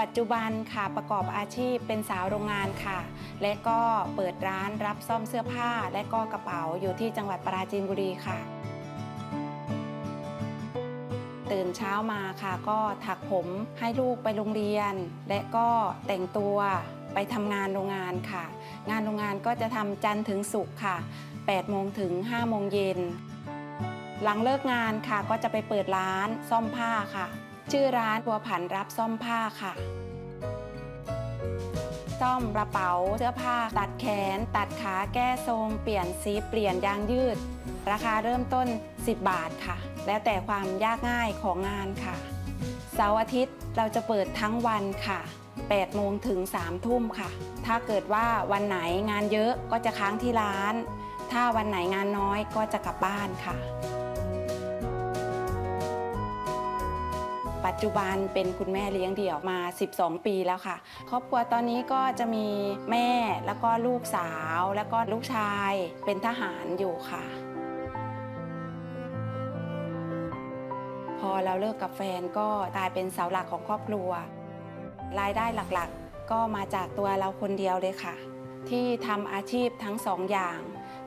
ปัจจุบันค่ะประกอบอาชีพเป็นสาวโรงงานค่ะ และก็เปิดร้านรับซ่อมเสื้อผ้า และก็กระเป๋าอยู่ที่จังหวัดปราจีนบุรีค่ะ ตื่นเช้ามาค่ะก็ถักผมให้ลูกไปโรงเรียน และก็แต่งตัวไปทำงานโรงงานค่ะ งานโรงงานก็จะทำจันทร์ถึงศุกร์ค่ะ8โมงถึง5โมงเย็น หลังเลิกงานค่ะก็จะไปเปิดร้านซ่อมผ้าค่ะ ชื่อร้านบัวผันรับซ่อมผ้าค่ะ ซ่อมกระเป๋าเสื้อผ้า ตัดแขน ตัดขาแก้ทรง เปลี่ยนสีเปลี่ยนยางยืด ราคาเริ่มต้น 10 บาทค่ะ แล้วแต่ความยากง่ายของงานค่ะ เสาร์อาทิตย์เราจะเปิดทั้งวันค่ะ8โมงถึง3ทุ่มค่ะ ถ้าเกิดว่าวันไหนงานเยอะก็จะค้างที่ร้าน ถ้าวันไหนงานน้อยก็จะกลับบ้านค่ะ ปัจจุบันเป็นคุณแม่เลี้ยงเดี่ยวมา 12 ปีแล้วค่ะ ครอบครัวตอนนี้ก็จะมีแม่แล้วก็ลูกสาว แล้วก็ลูกชายเป็นทหารอยู่ค่ะ พอเราเลิกกับแฟนก็กลายเป็นเสาหลักของครอบครัว รายได้หลักๆ ก็มาจากตัวเราคนเดียวเลยค่ะ ที่ทำอาชีพทั้งสองอย่าง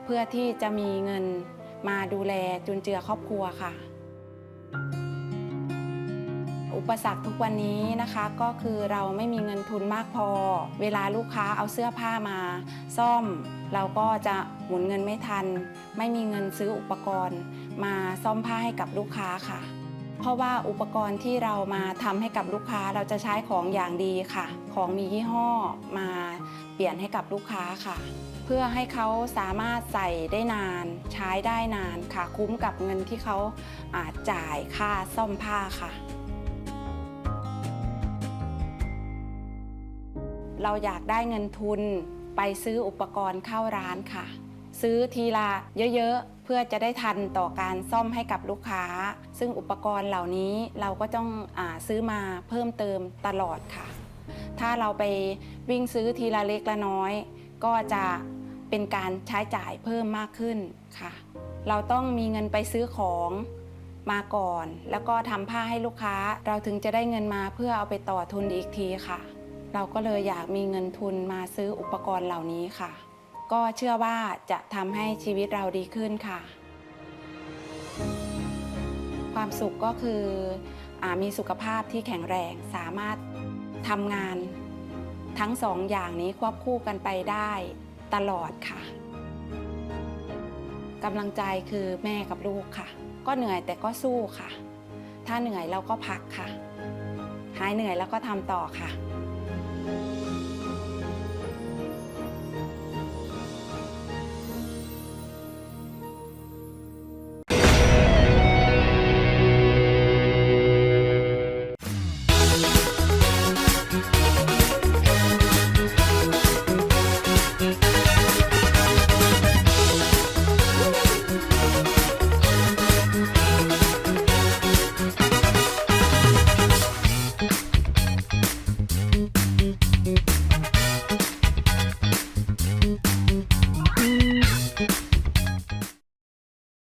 เพื่อที่จะมีเงินมาดูแลจุนเจือครอบครัวค่ะ ปสรรคทุกวันนี้นะคะ ก็คือเราไม่มีเงินทุนมากพอ เวลาลูกค้าเอาเสื้อผ้ามา ซ่อม เราก็จะหมุนเงินไม่ทัน ไม่มีเงินซื้ออุปกรณ์ มาซ่อมผ้าให้กับลูกค้าค่ะ เพราะว่าอุปกรณ์ที่เรามาทำให้กับลูกค้าเราจะใช้ของอย่างดีค่ะ ของมียี่ห้อมาเปลี่ยนให้กับลูกค้าค่ะเพื่อให้เขาสามารถใส่ได้นาน ใช้ได้นานค่ะ คุ้มกับเงินที่เขาอาจจ่ายค่าซ่อมผ้าค่ะ เราอยากได้เงินทุนไปซื้ออุปกรณ์เข้าร้านค่ะ ซื้อทีละเยอะๆ เพื่อจะได้ทันต่อการซ่อมให้กับลูกค้า ซึ่งอุปกรณ์เหล่านี้เราก็ต้องอซื้อมาเพิ่มเติมตลอดค่ะ ถ้าเราไปวิ่งซื้อทีละเล็กละน้อย ก็จะเป็นการใช้จ่ายเพิ่มมากขึ้นค่ะ เราต้องมีเงินไปซื้อของมาก่อน แล้วก็ทำผ้าให้ลูกค้า เราถึงจะได้เงินมาเพื่อเอาไปต่อทุนอีกทีค่ะ เราก็เลยอยากมีเงินทุนมาซื้ออุปกรณ์เหล่านี้ค่ะ ก็เชื่อว่าจะทำให้ชีวิตเราดีขึ้นค่ะ ความสุขก็คืออมีสุขภาพที่แข็งแรงสามารถทำงานทั้งสองอย่างนี้ควบคู่กันไปได้ตลอดค่ะกำลังใจคือแม่กับลูกค่ะ ก็เหนื่อยแต่ก็สู้ค่ะ ถ้าเหนื่อยเราก็พักค่ะ หายเหนื่อยแล้วก็ทำต่อค่ะ Thank you.